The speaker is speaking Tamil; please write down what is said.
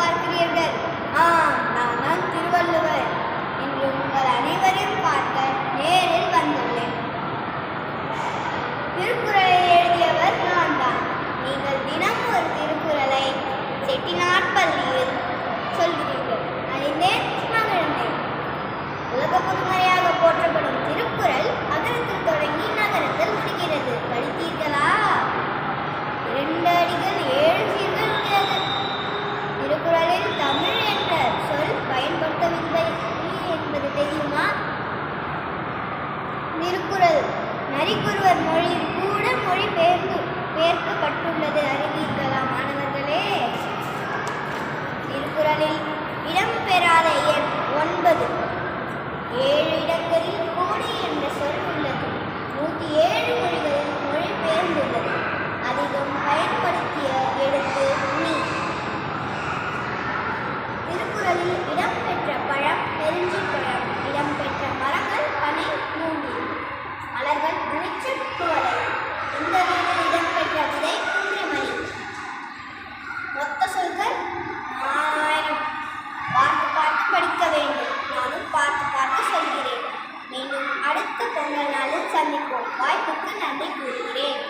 பார்க்கிறீர்கள் ஆம் நான் தான் திருவள்ளுவர். இன்று உங்கள் அனைவரையும் பார்க்க நேரில் வந்துள்ளேன். திருக்குறளை எழுதியவர் நான் தான் நீங்கள் தினம் ஒரு திருக்குறளை செட்டிநாட் பள்ளியில் சொல்கிறீர்கள். அறிந்தேன் மகிழ்ந்தேன் உலக பொதுமறையாக போற்றப்படும் திருக்குறள் திருக்குறள். நரிக்குருவர் மொழியில் கூட மொழி பெயர்ந்து பெயர்க்கப்பட்டுள்ளது. அறிவீர்களா மாணவர்களே. திருக்குறளில் இடம்பெறாத எண் ஒன்பது. ஏழு இடங்களில் கோடி என்ற சொல் உள்ளது. நூற்றி ஏழு மொழிகளில் மொழி பெயர்ந்துள்ளது. அதிகம் பயன்படுத்திய எழுத்து நீ. திருக்குறளில் இடம்பெற்ற பழ வாய்ப்புக்கு நன்றி கூறுகிறேன்.